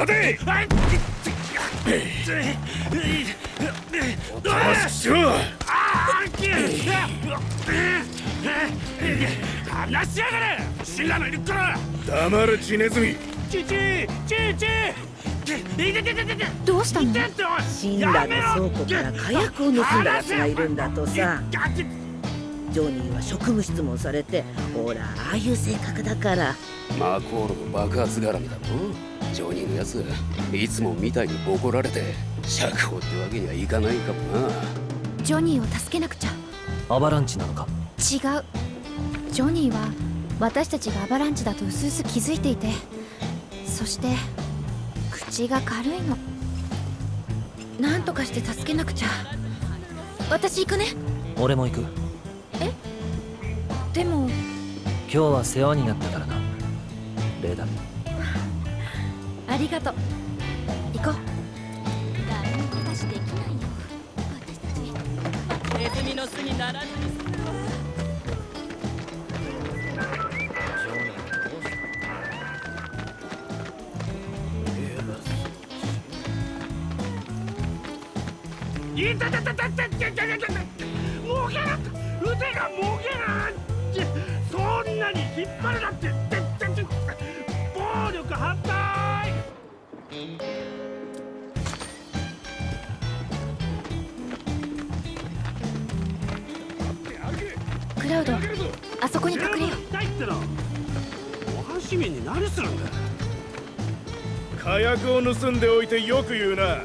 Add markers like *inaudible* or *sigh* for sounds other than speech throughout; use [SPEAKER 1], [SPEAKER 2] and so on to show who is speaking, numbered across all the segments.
[SPEAKER 1] な
[SPEAKER 2] 待ておとなしくしろ
[SPEAKER 1] あーき話しやがれ。シンラのいるから
[SPEAKER 2] 黙れ。地ネズミ
[SPEAKER 1] チチチチ
[SPEAKER 3] どうしたの
[SPEAKER 1] いてっておい
[SPEAKER 4] シンラの倉庫から火薬を盗んだ奴がいるんだとさジョニーは職務質問され。てほらああいう性格だから
[SPEAKER 5] マコールの爆発絡みだろジョニーのやついつもみたいにボコられて釈放ってわけにはいかないかもな。
[SPEAKER 3] ジョニーを助けなくちゃ。
[SPEAKER 6] アバランチなのか？
[SPEAKER 3] 違う。ジョニーは私たちがアバランチだとうすうす気づいていてそして口が軽いの。なんとかして助けなくちゃ。私行くね。
[SPEAKER 6] 俺も行く。
[SPEAKER 3] でも。
[SPEAKER 6] 今日は世話になったからな。レーダ
[SPEAKER 3] ありがとう。行こう。誰も私できないよ私た？ち
[SPEAKER 7] ネズミの巣にならず
[SPEAKER 1] いもうな腕がもうなそんなに引っ張るなんてってってって暴力反対。
[SPEAKER 3] クラウドあそこに
[SPEAKER 1] に何するんだ。
[SPEAKER 2] 火薬を盗んでおいてよく言うな。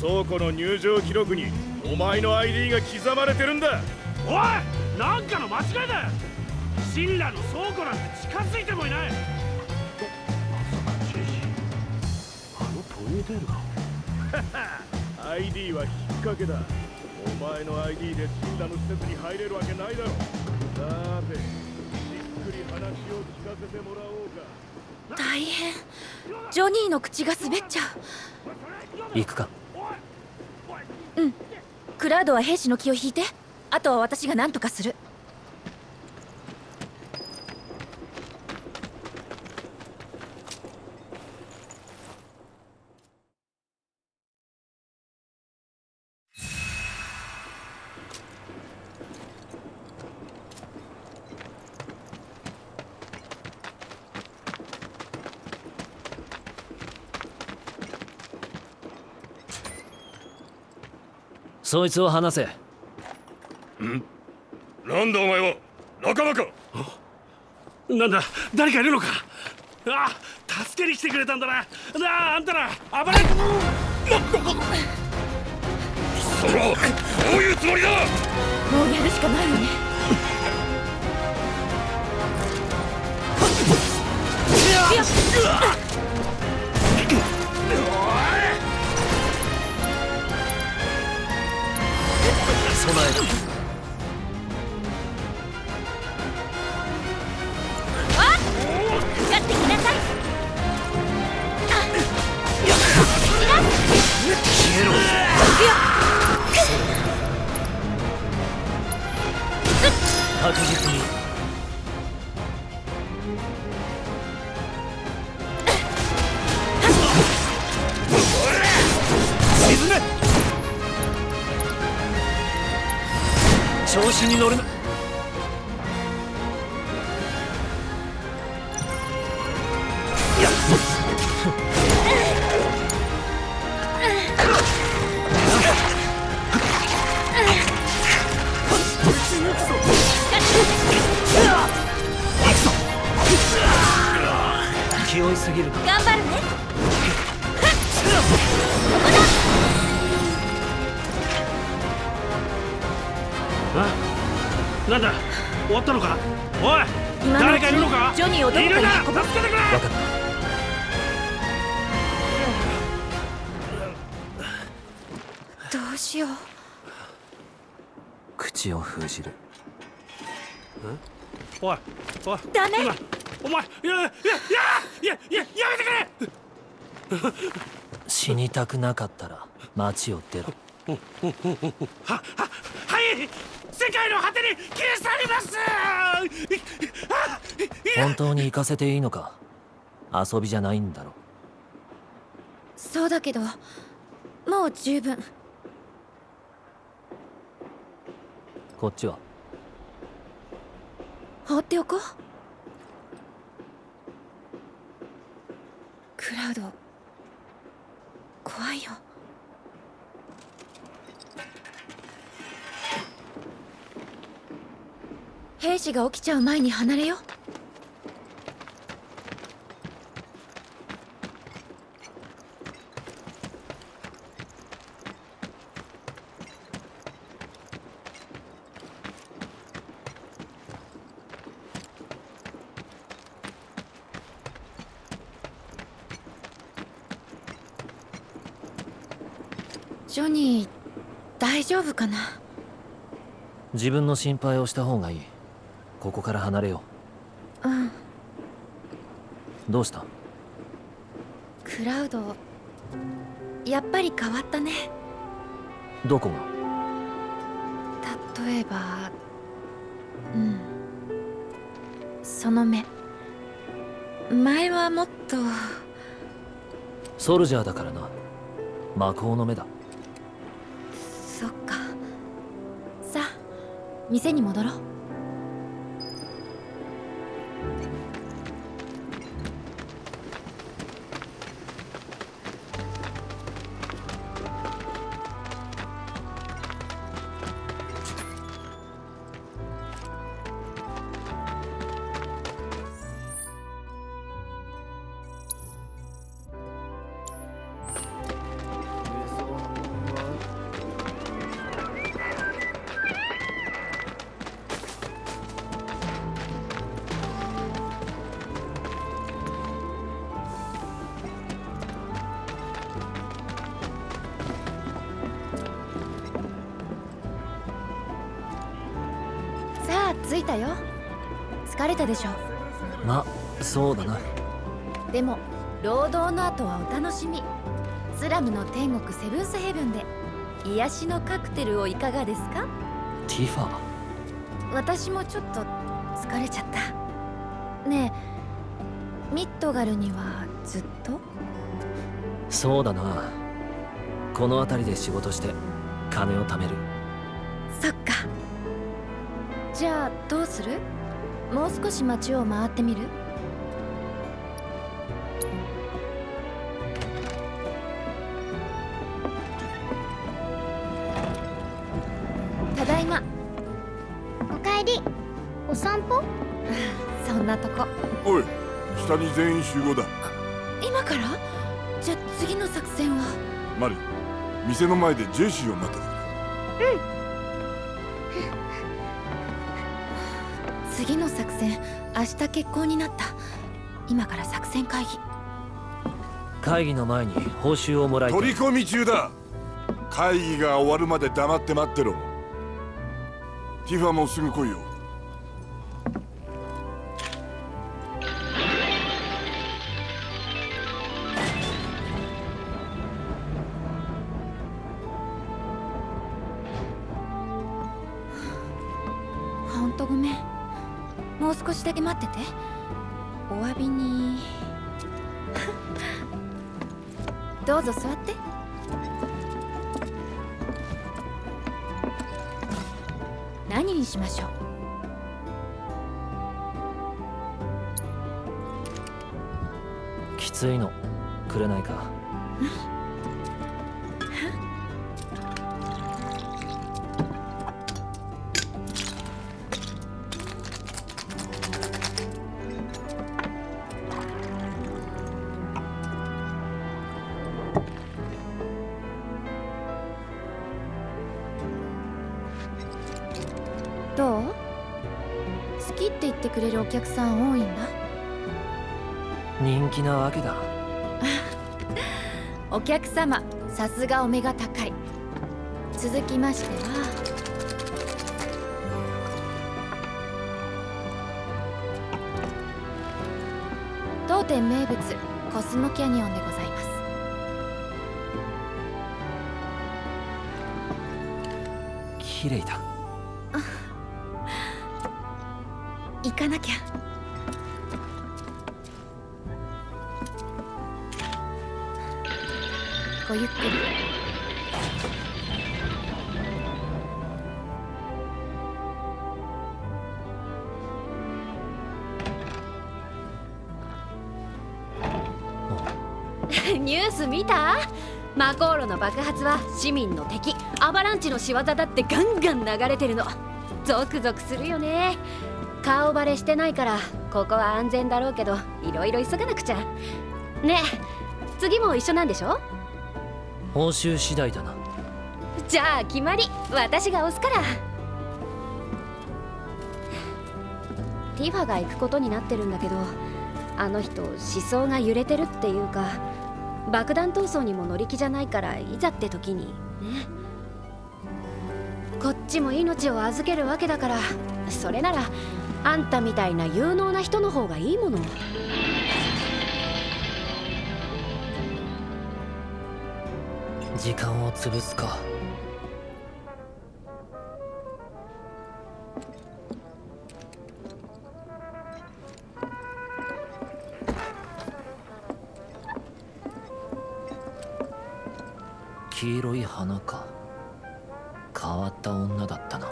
[SPEAKER 2] 倉庫の入場記録にお前の ID が刻まれてるんだ。
[SPEAKER 1] おいなんかの間違いだ。神羅の倉庫なんて近づいてもいないテールが
[SPEAKER 2] ID は引っ掛けだ。お前の ID で死んだの施設に入れるわけないだろ。さてじっくり話を聞かせてもらおうか。
[SPEAKER 3] 大変。ジョニーの口が滑っちゃ
[SPEAKER 6] 行くか。
[SPEAKER 3] ううん。クラウドは兵士の気を引いて。あとは私が何とかする
[SPEAKER 6] そいつを離せ。
[SPEAKER 2] なんだお前は？仲間か？
[SPEAKER 1] なんだ誰かいるのか？あ助けに来てくれたんだな。なああんたら暴れ
[SPEAKER 2] そのどういうつもりだ！
[SPEAKER 3] もうやるしかないよね。
[SPEAKER 6] 備 *laughs* 沈め調子に乗るな。
[SPEAKER 1] ったのか？おい誰かいるのか？
[SPEAKER 3] にジョニーをどこかに
[SPEAKER 1] 助けてくれ！
[SPEAKER 6] 分かった。
[SPEAKER 3] どうしよう。
[SPEAKER 6] 口を封じる。
[SPEAKER 1] おいおい
[SPEAKER 3] ダメ。
[SPEAKER 1] 今お前いやいやいやいやいややめてくれ！
[SPEAKER 6] し死にたくなかったら町を出ろ
[SPEAKER 1] はははい世界の果てに消え去ります！
[SPEAKER 6] 本当に行かせていいのか？遊びじゃないんだろ
[SPEAKER 3] そうだけどもう十分。
[SPEAKER 6] こっちは？
[SPEAKER 3] 放っておこう。クラウド怖いよ兵士が起きちゃう前に離れよう。ジョニー大丈夫かな？
[SPEAKER 6] 自分の心配をした方がいい。ここから離れよ
[SPEAKER 3] う。ん。
[SPEAKER 6] うどうした？
[SPEAKER 3] クラウドやっぱり変わったね。
[SPEAKER 6] どこが？
[SPEAKER 3] 例えばうん。その目。前はもっと。
[SPEAKER 6] ソルジャーだからな。魔法の目だ。
[SPEAKER 3] そっか。さあ店に戻ろういたよ。疲れたでしょ。
[SPEAKER 6] まそうだな。
[SPEAKER 3] でも労働の後はお楽しみ。スラムの天国セブンスヘブンで癒しのカクテルをいかがですか？
[SPEAKER 6] ティファ
[SPEAKER 3] 私もちょっと疲れちゃった。ねえミッドガルにはずっと？
[SPEAKER 6] そうだな。この辺りで仕事して金を貯める。
[SPEAKER 3] そっかじゃあどうする？もう少し街を回ってみる？ただいま。
[SPEAKER 8] おかえり。お散歩？*laughs*
[SPEAKER 3] そんなとこ。
[SPEAKER 2] おい下に全員集合だ。
[SPEAKER 3] 今から？じゃあ次の作戦は？
[SPEAKER 2] マリ店の前でジェシーを待ってて
[SPEAKER 3] 次の作戦明日決行になった。今から作戦会議。
[SPEAKER 6] 会議の前に報酬をもらい
[SPEAKER 2] 取り込み中だ。会議が終わるまで黙って待ってろ。ティファもすぐ来いよ
[SPEAKER 3] お詫びに。*laughs* どうぞ座って。何にしましょう。
[SPEAKER 6] きついの。くれないか *laughs*
[SPEAKER 3] 言ってくれるお客さん多いんだ。
[SPEAKER 6] 人気なわけだ。*laughs*
[SPEAKER 3] お客様さすがお目が高い。続きましては。当店名物コスモキャニオンでございます。
[SPEAKER 6] 綺麗だ。
[SPEAKER 9] 行かなきゃ。ごゆっくり。*laughs* ニュース見た？マコーロの爆発は市民の敵アバランチの仕業だってガンガン流れてるの。ゾクゾクするよね。顔バレしてないからここは安全だろうけどいろいろ急がなくちゃ。ねえ次も一緒なんでしょ？
[SPEAKER 6] 報酬次第だな。
[SPEAKER 9] じゃあ決まり。私が押すから。ティファが行くことになってるんだけどあの人思想が揺れてるっていうか爆弾闘争にも乗り気じゃないからいざって時に。ね。こっちも命を預けるわけだからそれならあんたみたいな有能な人の方がいいもの。
[SPEAKER 6] 時間を潰すか。黄色い花か。変わった女だったな。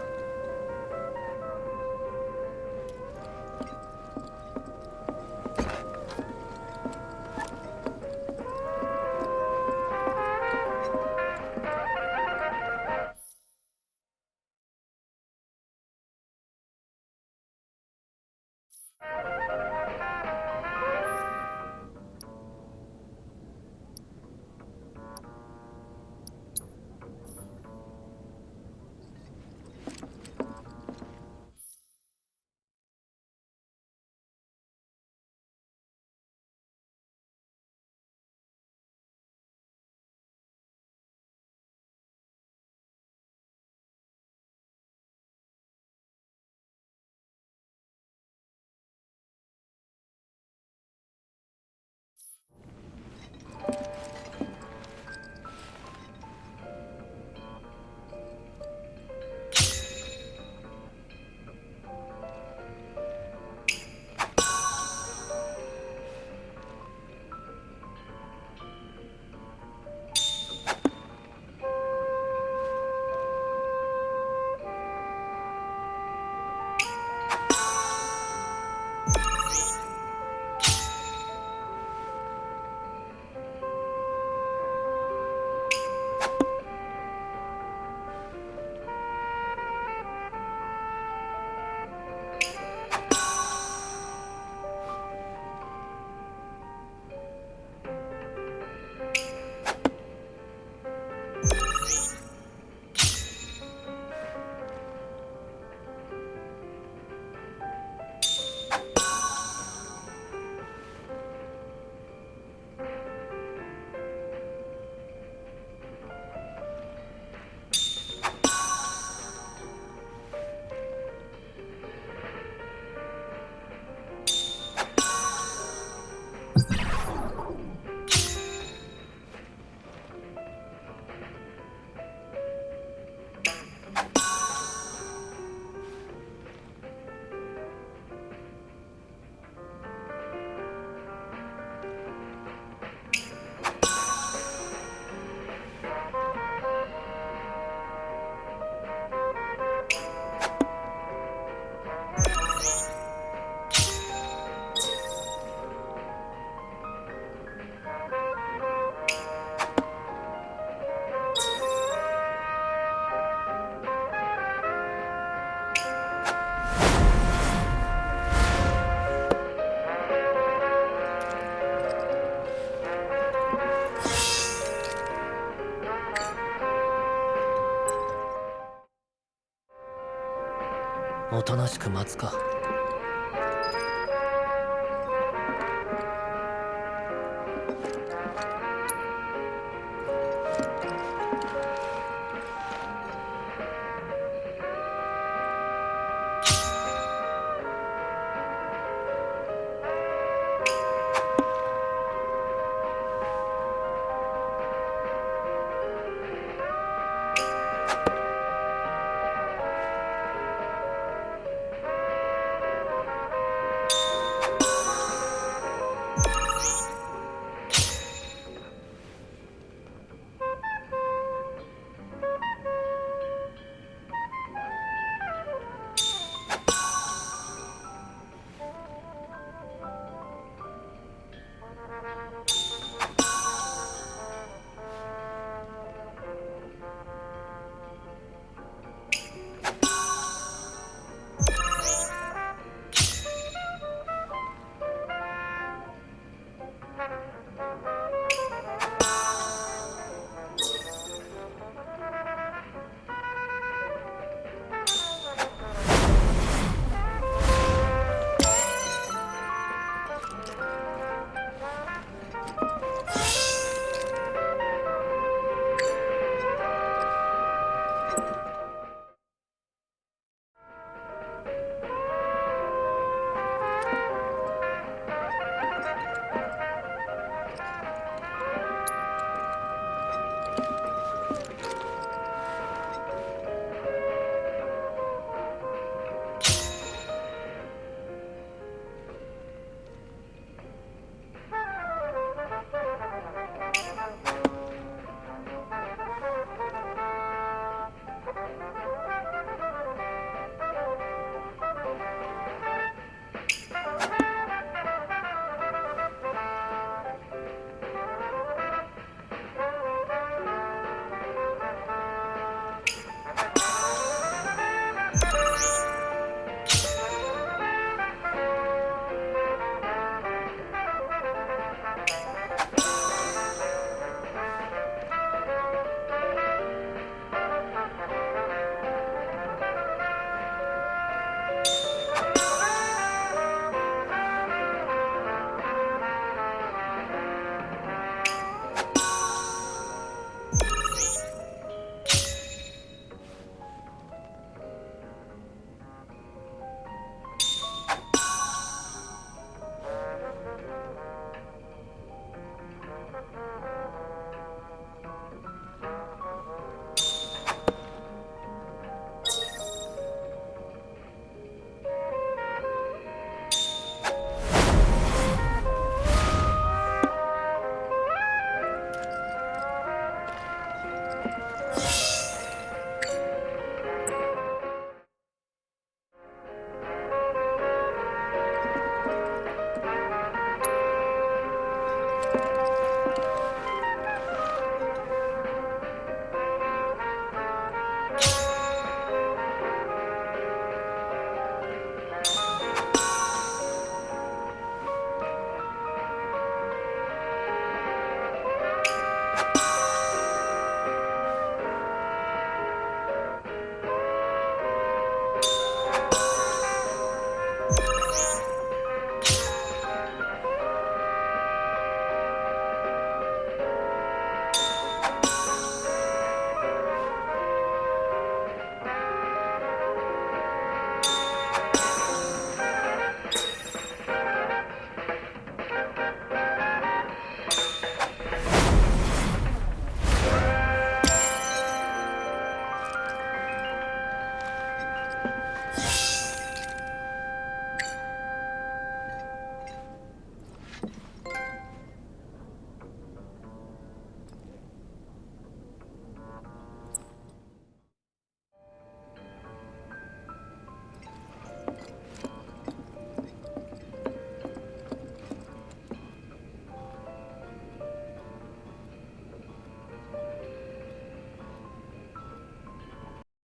[SPEAKER 6] おとなしく待つか。